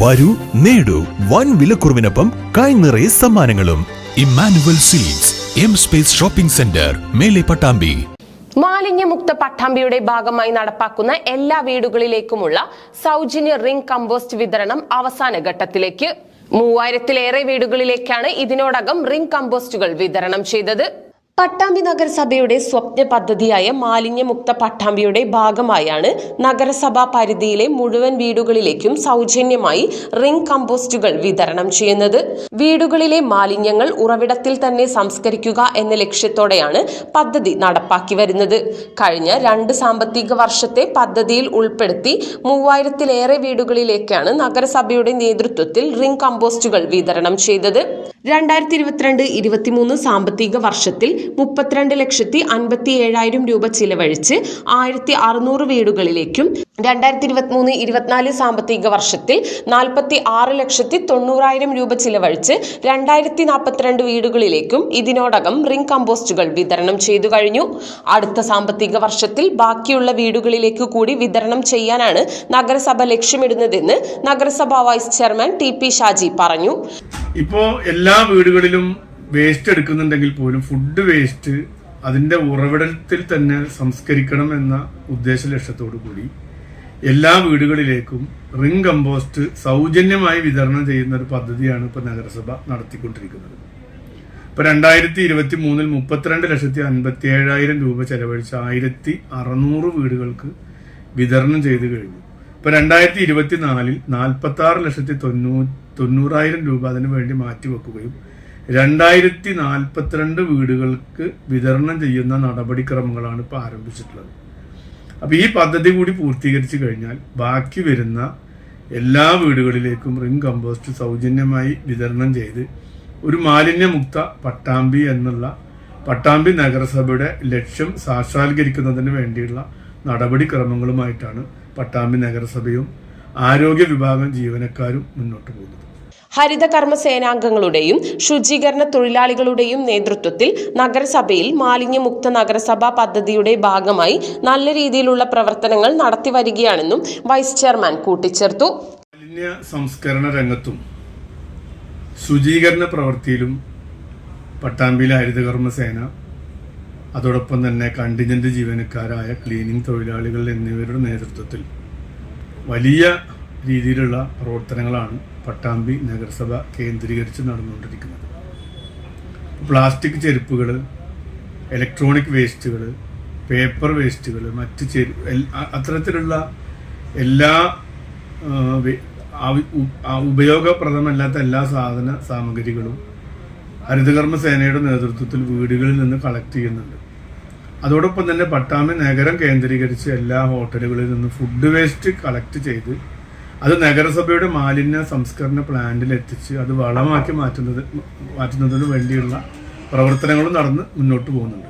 വരൂ നേടൂ. വൻ വിലക്കുറവിനൊപ്പം കൈനിറയെ സമ്മാനങ്ങളും. Emmanuel seeds M space shopping centre Mele Pattambi. മാലിന്യമുക്ത പട്ടാമ്പിയുടെ ഭാഗമായി നടപ്പാക്കുന്ന എല്ലാ വീടുകളിലേക്കുമുള്ള സൗജന്യ റിംഗ് കമ്പോസ്റ്റ് വിതരണം അവസാന ഘട്ടത്തിലേക്ക്. മൂവായിരത്തിലേറെ വീടുകളിലേക്കാണ് ഇതിനോടകം റിംഗ് കമ്പോസ്റ്റുകൾ വിതരണം ചെയ്തത്. പട്ടാമ്പി നഗരസഭയുടെ സ്വപ്ന പദ്ധതിയായ മാലിന്യമുക്ത പട്ടാമ്പിയുടെ ഭാഗമായാണ് നഗരസഭാ പരിധിയിലെ മുഴുവൻ വീടുകളിലേക്കും സൗജന്യമായി റിംഗ് കമ്പോസ്റ്റുകൾ വിതരണം ചെയ്യുന്നത്. വീടുകളിലെ മാലിന്യങ്ങൾ ഉറവിടത്തിൽ തന്നെ സംസ്കരിക്കുക എന്ന ലക്ഷ്യത്തോടെയാണ് പദ്ധതി നടപ്പാക്കി വരുന്നത്. കഴിഞ്ഞ രണ്ട് സാമ്പത്തിക വർഷത്തെ പദ്ധതിയിൽ ഉൾപ്പെടുത്തി മൂവായിരത്തിലേറെ വീടുകളിലേക്കാണ് നഗരസഭയുടെ നേതൃത്വത്തിൽ റിംഗ് കമ്പോസ്റ്റുകൾ വിതരണം ചെയ്തത്. രണ്ടായിരത്തി ഇരുപത്തിരണ്ട് ഇരുപത്തിമൂന്ന് സാമ്പത്തിക വർഷത്തിൽ മുപ്പത്തിരണ്ട് ലക്ഷത്തി അൻപത്തി ഏഴായിരം രൂപ ചിലവഴിച്ച് ആയിരത്തി അറുന്നൂറ് വീടുകളിലേക്കും രണ്ടായിരത്തി ഇരുപത്തിമൂന്ന് ഇരുപത്തിനാല് സാമ്പത്തിക വർഷത്തിൽ നാൽപ്പത്തി ആറ് ലക്ഷത്തി തൊണ്ണൂറായിരം രൂപ ചിലവഴിച്ച് രണ്ടായിരത്തി നാൽപ്പത്തിരണ്ട് വീടുകളിലേക്കും ഇതിനോടകം റിംഗ് കമ്പോസ്റ്റുകൾ വിതരണം ചെയ്തു കഴിഞ്ഞു. അടുത്ത സാമ്പത്തിക വർഷത്തിൽ ബാക്കിയുള്ള വീടുകളിലേക്ക് കൂടി വിതരണം ചെയ്യാനാണ് നഗരസഭ ലക്ഷ്യമിടുന്നതെന്ന് നഗരസഭാ vice chairman T P Shaji പറഞ്ഞു. ഇപ്പോ എല്ലാ വീടുകളിലും വേസ്റ്റ് എടുക്കുന്നുണ്ടെങ്കിൽ പോലും ഫുഡ് വേസ്റ്റ് അതിന്റെ ഉറവിടത്തിൽ തന്നെ സംസ്കരിക്കണം എന്ന ഉദ്ദേശ ലക്ഷ്യത്തോടു കൂടി എല്ലാ വീടുകളിലേക്കും റിംഗ് കമ്പോസ്റ്റ് സൗജന്യമായി വിതരണം ചെയ്യുന്ന ഒരു പദ്ധതിയാണ് ഇപ്പോൾ നഗരസഭ നടത്തിക്കൊണ്ടിരിക്കുന്നത്. ഇപ്പോൾ രണ്ടായിരത്തി ഇരുപത്തി മൂന്നിൽ മുപ്പത്തിരണ്ട് ലക്ഷത്തി അൻപത്തി ഏഴായിരം രൂപ ചെലവഴിച്ച് ആയിരത്തി അറുന്നൂറ് വീടുകൾക്ക് വിതരണം ചെയ്തു കഴിഞ്ഞു. ഇപ്പോൾ രണ്ടായിരത്തി ഇരുപത്തിനാലിൽ നാൽപ്പത്തി ആറ് ലക്ഷത്തി തൊണ്ണൂ തൊണ്ണൂറായിരം രൂപ അതിനു വേണ്ടി മാറ്റിവെക്കുകയും രണ്ടായിരത്തി നാൽപ്പത്തിരണ്ട് വീടുകൾക്ക് വിതരണം ചെയ്യുന്ന നടപടിക്രമങ്ങളാണ് ഇപ്പോൾ ആരംഭിച്ചിട്ടുള്ളത്. അപ്പൊ ഈ പദ്ധതി കൂടി പൂർത്തീകരിച്ചു കഴിഞ്ഞാൽ ബാക്കി വരുന്ന എല്ലാ വീടുകളിലേക്കും റിംഗ് കമ്പോസ്റ്റ് സൗജന്യമായി വിതരണം ചെയ്ത് ഒരു മാലിന്യമുക്ത പട്ടാമ്പി എന്നുള്ള പട്ടാമ്പി നഗരസഭയുടെ ലക്ഷ്യം സാക്ഷാത്കരിക്കുന്നതിന് വേണ്ടിയുള്ള നടപടിക്രമങ്ങളുമായിട്ടാണ് പട്ടാമ്പി നഗരസഭയും ആരോഗ്യ വിഭാഗം ജീവനക്കാരും മുന്നോട്ട് പോകുന്നത്. ഹരിത കർമ്മ സേനാംഗങ്ങളുടെയും ശുചീകരണ തൊഴിലാളികളുടെയും നേതൃത്വത്തിൽ നഗരസഭയിൽ മാലിന്യമുക്ത നഗരസഭാ പദ്ധതിയുടെ ഭാഗമായി നല്ല രീതിയിലുള്ള പ്രവർത്തനങ്ങൾ നടത്തി വരികയാണെന്നും വൈസ് ചെയർമാൻ കൂട്ടിച്ചേർത്തു. മാലിന്യ സംസ്കരണ രംഗത്തും ശുചീകരണ പ്രവൃത്തിയിലും പട്ടാമ്പിയിലെ ഹരിതകർമ്മ സേന അതോടൊപ്പം തന്നെ കണ്ടിജന്റ് ജീവനക്കാരായ ക്ലീനിങ് തൊഴിലാളികൾ എന്നിവരുടെ നേതൃത്വത്തിൽ വലിയ രീതിയിലുള്ള പ്രവർത്തനങ്ങളാണ് പട്ടാമ്പി നഗരസഭ കേന്ദ്രീകരിച്ച് നടന്നുകൊണ്ടിരിക്കുന്നത്. പ്ലാസ്റ്റിക് ചെരുപ്പുകൾ ഇലക്ട്രോണിക് വേസ്റ്റുകൾ പേപ്പർ വേസ്റ്റുകൾ മറ്റ് ചെരു അത്തരത്തിലുള്ള എല്ലാ ഉപയോഗപ്രദമല്ലാത്ത എല്ലാ സാധന സാമഗ്രികളും ഹരിതകർമ്മ സേനയുടെ നേതൃത്വത്തിൽ വീടുകളിൽ നിന്ന് കളക്ട് ചെയ്യുന്നുണ്ട്. അതോടൊപ്പം തന്നെ പട്ടാമ്പി നഗരം കേന്ദ്രീകരിച്ച് എല്ലാ ഹോട്ടലുകളിൽ നിന്ന് ഫുഡ് വേസ്റ്റ് കളക്ട് ചെയ്ത് അത് നഗരസഭയുടെ മാലിന്യ സംസ്കരണ പ്ലാന്റിൽ എത്തിച്ച് അത് വളമാക്കി മാറ്റുന്നത് മാറ്റുന്നതിന് വേണ്ടിയുള്ള പ്രവർത്തനങ്ങളും നടന്ന് മുന്നോട്ട് പോകുന്നുണ്ട്.